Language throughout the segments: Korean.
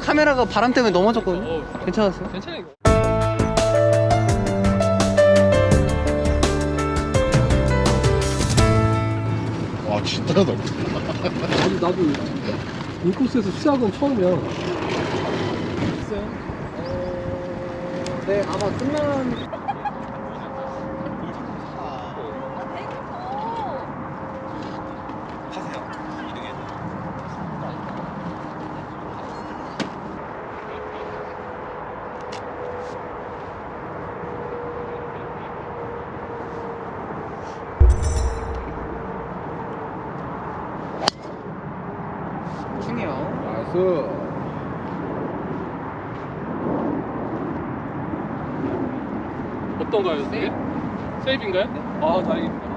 요 카메라가 바람 때문에 넘어졌거든요. 어, 괜찮았어요? 괜찮아 이거. 와 진짜 넓다 나도 나도 인코스에서 시작은 처음이야. 있어요? 어, 네, 아마 끝난. 중이요. 나이스 어떤가요? 세이브? 세이브인가요? 아 다행입니다.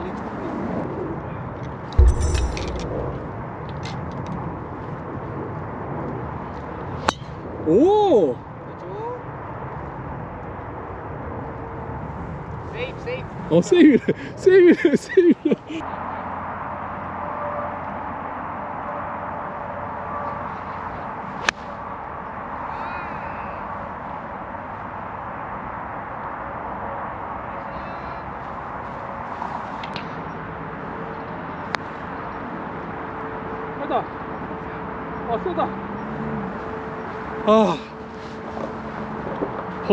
오! 세이프, 세이프. 어 세이브래 세이브래 세이브 래 세다 아 세다 아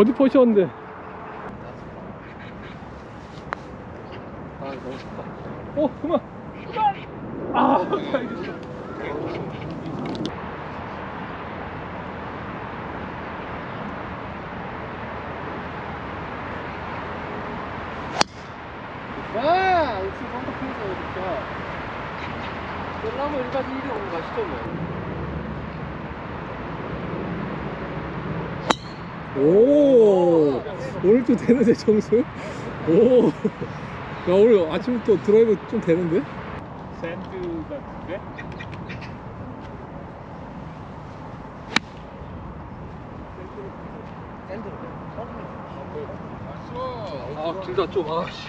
버디 퍼셨는데 아 너무 좋다 어 그만 그만 아 와! 역시 깜빡해서 진짜. 셀라면 1가지 1위 오는 가시죠, 뭐. 오 오늘 좀 되는데 정수? 오야 오늘 아침부터 드라이브 좀 되는데? 샌드 같은데? 샌드로. 아 길다 좀 아씨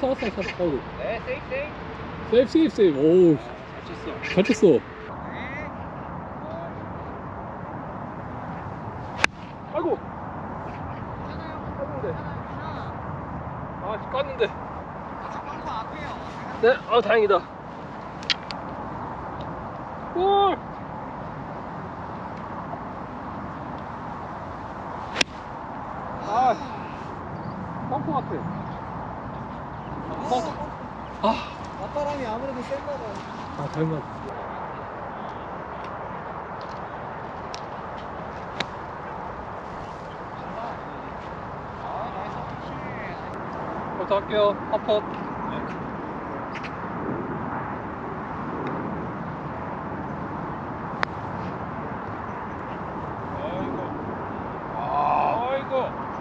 살았어 살았어 살았어 어이구 네, 세이프, 세이프. 세이프 세이프 세이프. 오잘 잘 쳤어. 쳤어. 아이고. 깠는데. 아 깠는데. 네, 아 다행이다 골 아, 펌프 같아. 아, 아, 맞바람이 아무래도 센가 봐. 아, 잘못. 부터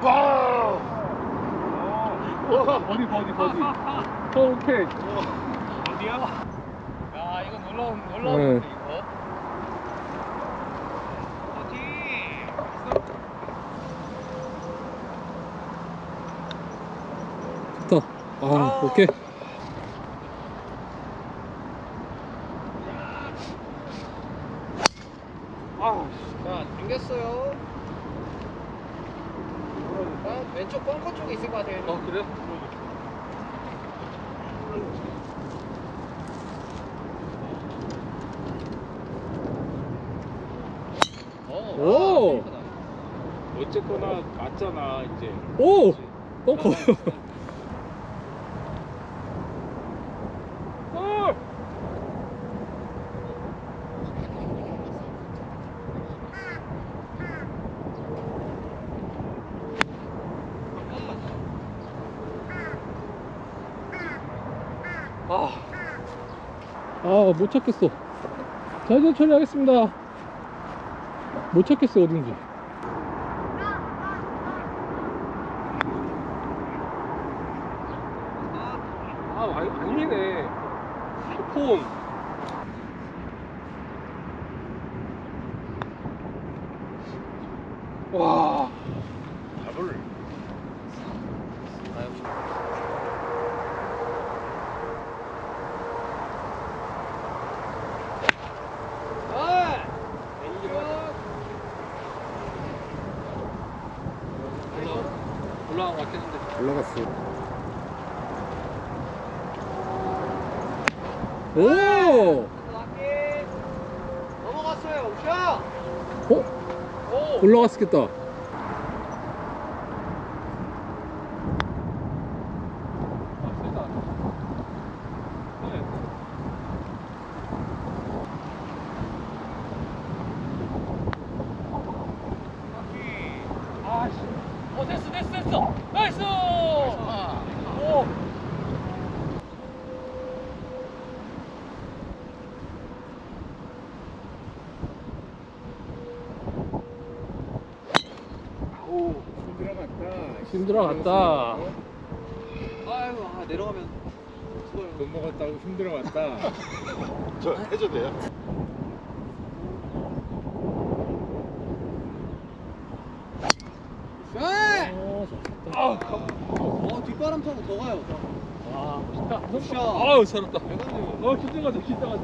와우! 버디, 버디, 버디. 어, 오케이. 어디야? 야, 이거 놀라운, 네. 놀라운데, 이거. 좋다. 아, 오케이. 아, 자, 당겼어요. 아, 왼쪽 같아요. 어, 그래요? 어, 오! 아, 어쨌거나 맞잖아 이제. 오! 벙커. 골! 아, 아, 못 찾겠어. 자전 처리하겠습니다. 못 찾겠어, 어딘지. 아, 아니, 아니네. 그 폰. 와. 답을. 아! 올라간 것 같겠는데. 올라갔어. 오! 락키 넘어갔어요. 샷! 어? 오! 올라갔겠다. 아씨. 어 됐어 됐어 됐어. 나이스. 오. 들어갔다. 아이고 아, 내려가면 죽어요. 돈 먹었다고 힘들어갔다. 저 해줘도 돼요? 샷! 어, 좋다. 어 뒷바람 타고 더 가요. 아, 멋있다. 굿샷. 아우, 잘했다. 어, 긴장하자, 긴장하자.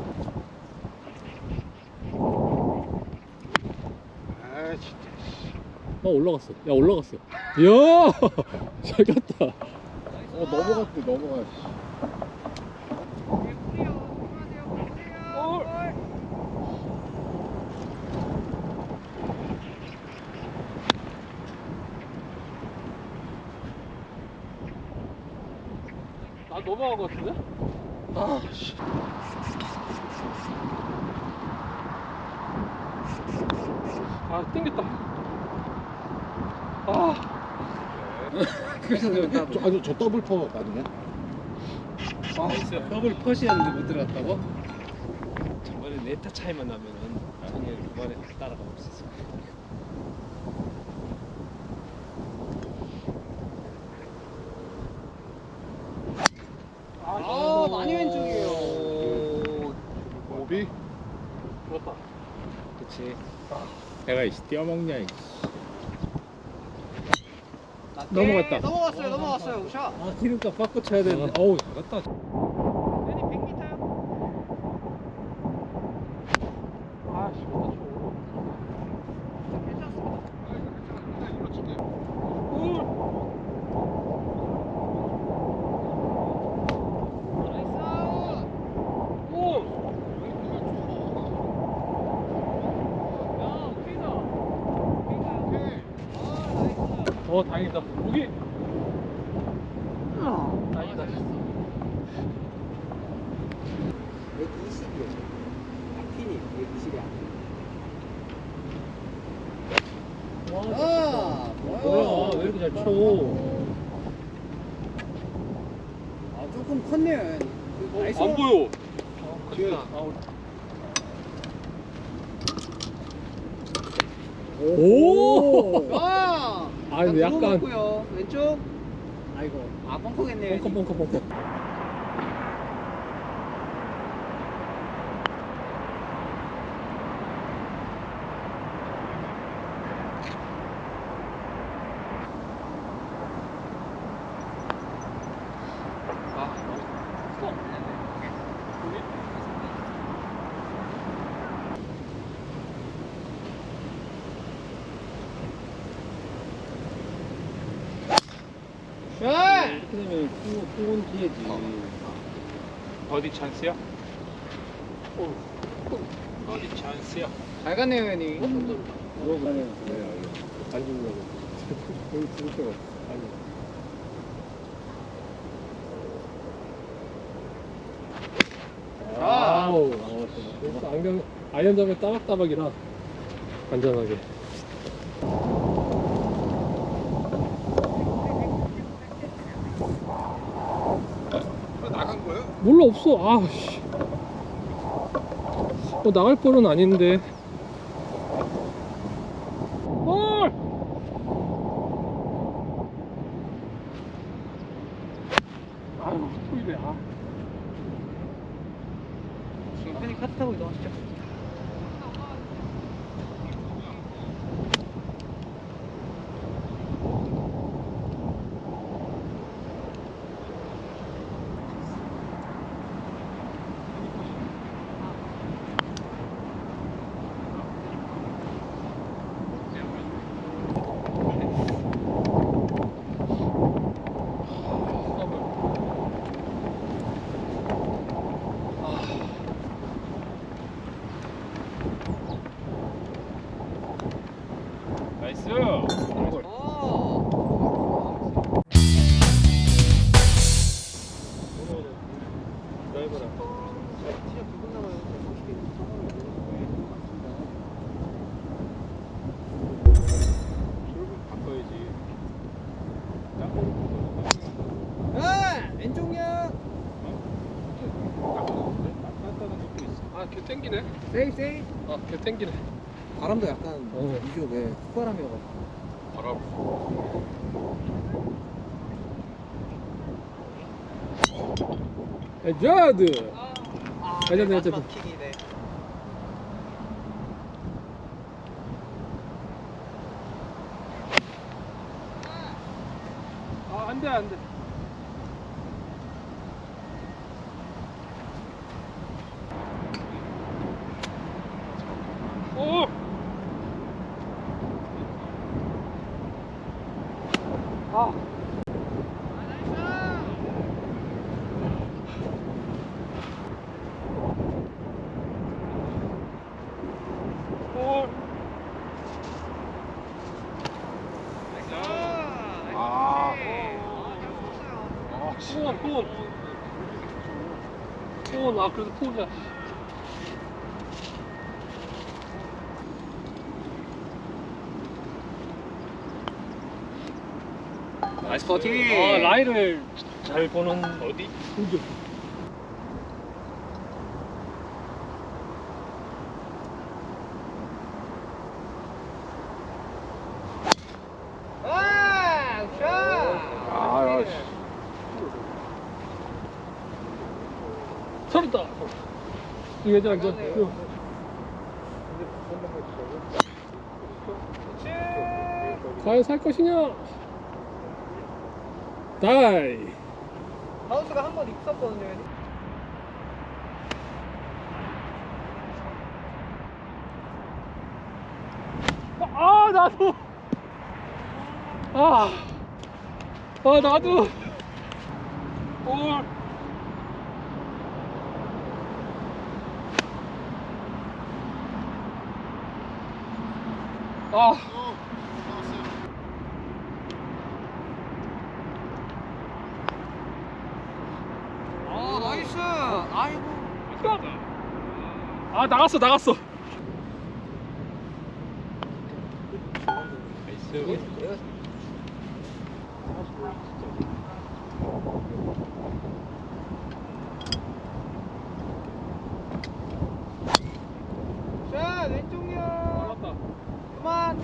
아 진짜. 어, 올라갔어. 야, 올라갔어. 이야! 잘 갔다. 어 넘어갔대 넘어가. 나 넘어간 것 같은데? 아 씨. 아, 땡겼다. 아. 그래서 내가 저, 아니 저 더블 퍼 아니냐? 아, 더블 컷이었는데 못 들어갔다고? 저번에 네타 차이만 나면은 정말 이번에 따라가 있어. 아, 많이 왼쪽이에요. 오비? 좋았다. 그치. 내가 이씨 뛰어먹냐 이씨. 넘어갔다. 넘어갔어요. 넘어갔어요. 샷. 아, 기름값 바꿔 쳐야 되는데. 어우, 100m요? 아. 괜찮습니다. 아. 어. 다행이다. 120이요. 핀이 120이야. 아, 뭐야, 왜 이렇게 잘 쳐? 아, 조금 컸네요. 나이스. 안 보여. 뒤에. 오! 아, 아, 근데 약간- 고요 왼쪽. 아이고, 아 뻥커겠네요. 벙커, 벙커, 벙커. 되면 풍은 뒤에지. 어디 찬스야? 어디 찬스야? 잘 갔네요, 형님. 물어보네. 안 주려고. 여기 죽을 데가 없어. 아니. 아. 아우. 그래서 안경, 아이언 잡에 따박따박이라. 안전하게. 나간 거예요? 몰라 없어. 아 씨. 어 나갈 볼은 아닌데. 볼. 아유 소리네. 아. 지금 편히 카트 타고 이동하시죠. 나이스. 아. 아걔 땡기네. 세이프 세이프. 아걔 땡기네. 바람도 약간 어. 이게 왜 콧바람이어가지고. 바람. 에자드. 아, 괜찮네, 괜찮네. 마지막 킥이네. 아 안 돼 안 돼. 오. 아. 볼. 아. 폰, 폰. 폰, 아, 그래도 폰이야. 나이스 버티. 아, 라인을 잘 보는 어디? 공격. 아, 샷. 아, 야, 씨. 서른다. 이거 저, 이거, 이거. 과연 살 것이냐? 다이. 하우스가 한 번 있었거든요. 아, 나도. 아, 아, 나도. 볼. 아. 아, 나이스. 아이고. 아, 나갔어, 나갔어. 나이스. 샷, 왼쪽이야. 나갔다. 그만.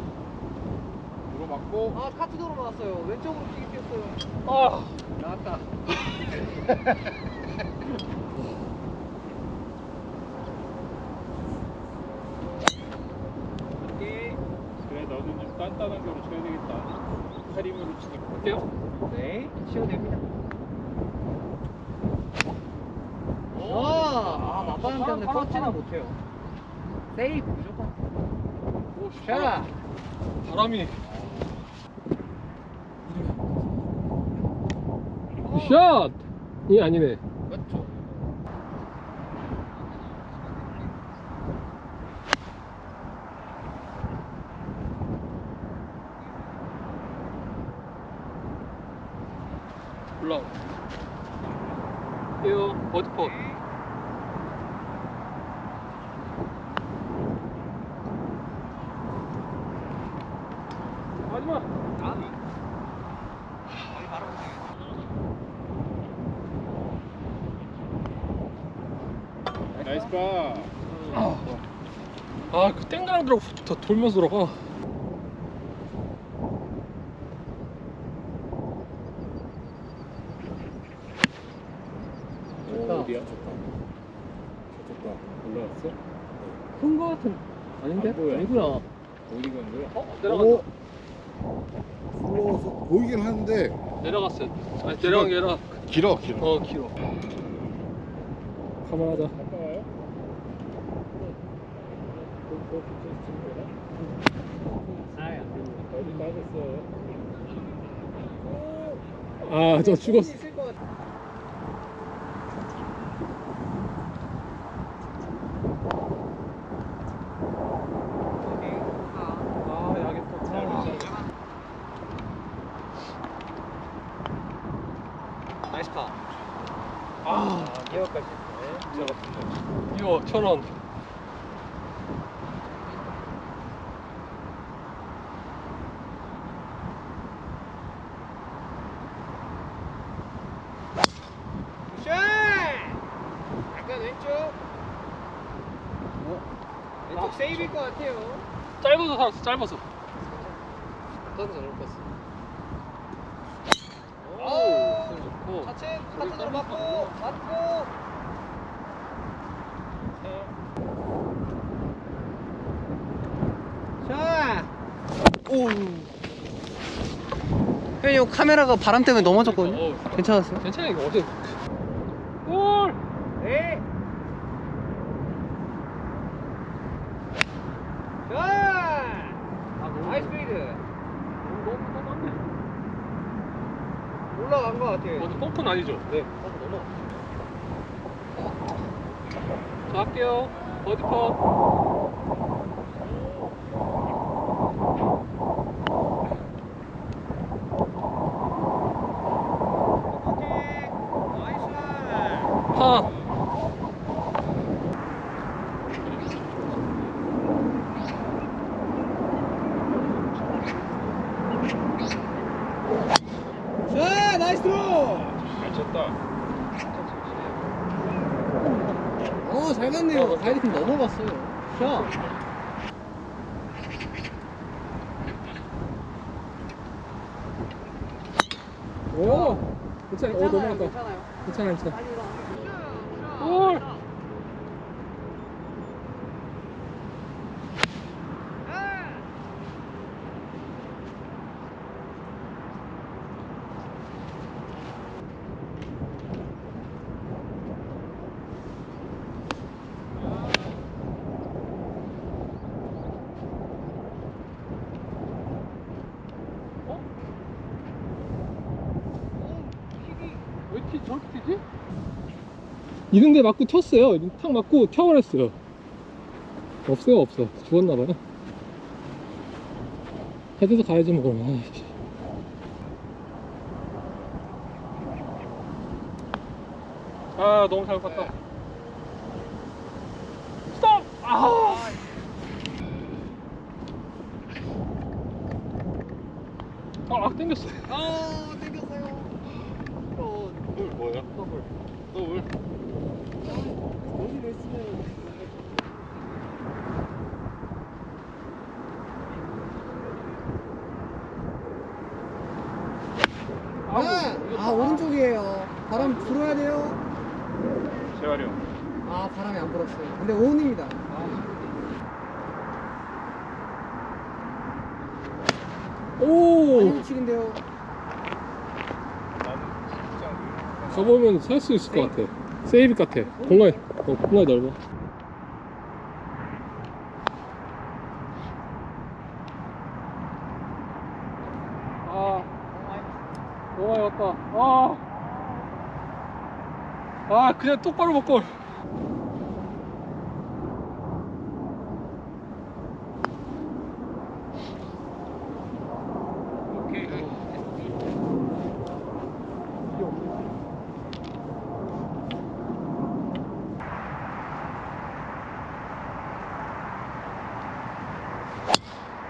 맞고. 아, 카트 도로 나왔어요. 왼쪽으로 기게 뛰었어요. 아. 나왔다. 오케이. 그래 너도 좀 단단한 거로 쳐야 되겠다. 카림으로 치니까. 볼게요. 네, 치워 됩니다. 아, 아, 맞바람 때문에 터치는 못해요. 세이프 무조건. 오, 샷. 바람이. 샷! 이 아니네. 맞죠. 올라와. 이요, 버드pot. 마지막. 아, 거의 바로 나이스 파. 아, 그 더 돌면서 들어가. 오, 어디야? 좋다. 올라왔어? 큰 거 같은 아닌데? 안 보여. 아니구나. 어디 간 거야? 어, 내려간다. 굴러서 보이긴 하는데 내려갔어요. 아니, 내려간 게 아니라 길어 길어. 어, 길어. 가만하자. 가까워요? 어디 맞았어요? 아, 저 죽었어. 아. 나이스 파. 아, 기어까지. 이거 천 원. 샷! 약간 왼쪽. 왼쪽 세이브일 것 같아요. 짧아서. 저도 잘못 봤어. 좋고. 차체 카트로 맞고 맞고. 자. 오. 형님 카메라가 바람 때문에 넘어졌거든요. 어, 괜찮았어요? 괜찮아, 이거 어제. 골! 네. 자. 나이스 페이드. 너무 넘었네. 올라간 것 같아요. 어디 펌프는 아니죠? 네. 한번 넘어. 자, 할게요. 버디 퍼. 나이스. 파. 자, 나이스 드로. 잘 쳤다. 어, 가이드 넘어갔어요. 자. 오! 괜찮아, 오, 넘어갔다. 괜찮아요. 괜찮아, 괜찮아. 빨리 올라가. 골! 왜 튀, 저렇게 튀지? 이런 데 맞고 튀었어요. 탁 맞고 튀어버렸어요. 없어요, 없어. 죽었나봐요. 헤드도 가야지 뭐. 아이씨. 아, 너무 잘 봤다. 스톱! 아! 아, 아, 땡겼어. 아, 땡겼어요. 어, 물 뭐야? 더블. 또 물? 여기를 했으면. 아, 아 오른쪽이에요. 바람 불어야 돼요. 재활용. 아 바람이 안 불었어요. 근데. 오! 많이 치긴데요. 나는 진짜 가보면 살 수 있을 것 같아. 세이브 같아. 공간이, 어, 공간이 넓어. 아, 많이 왔다. 아, 아, 그냥 똑바로 먹고. 오케이.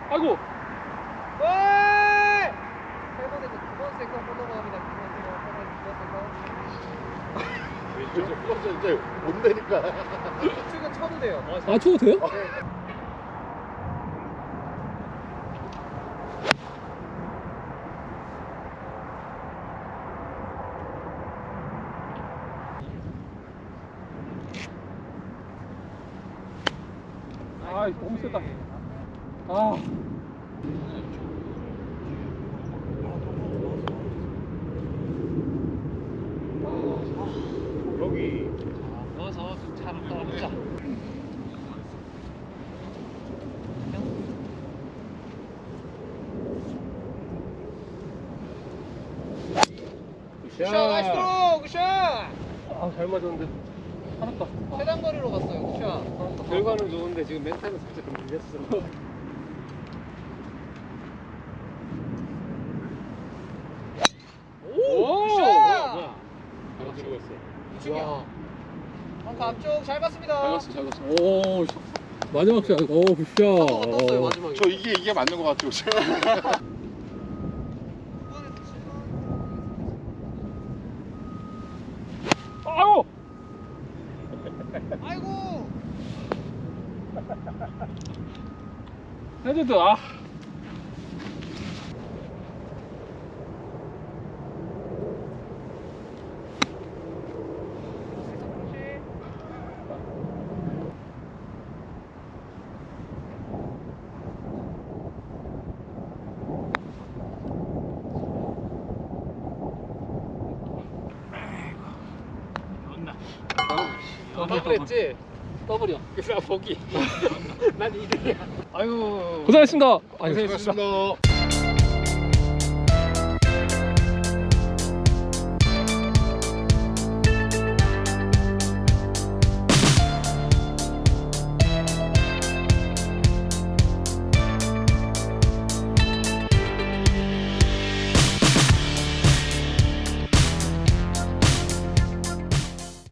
아이고, 왜? 세 번에서 두번 세컨 뻗어갑니다. 두번 세컨, 두번 세컨. 플러스 이제 못 내니까. 지금 쳐도 돼요. 아 쳐도 돼요? 아 너무 세다 아 여기 넣어서 잘 떨어보자. 굿샷 나이스 드로우 굿샷. 아, 잘 맞았는데 살았다. 최단 거리로 갔어요 굿샷. 결과는 좋은데 지금 멘탈은 살짝 밀렸어. 오 굿샷. 바로 들고 있어. 우측이야. 벙커 앞쪽 잘 봤습니다. 잘 갔어 잘 갔어. 오 씨. 마지막 샷, 오 굿샷. 떴어요 마지막에. 저 이게 이게 맞는 것 같아요. 지금. 아유 아이고 헤드드 아. 더블했지? 더블이야 그래서 보기. 난 이등이야. 아이고 고생했습니다. 수고하셨습니다.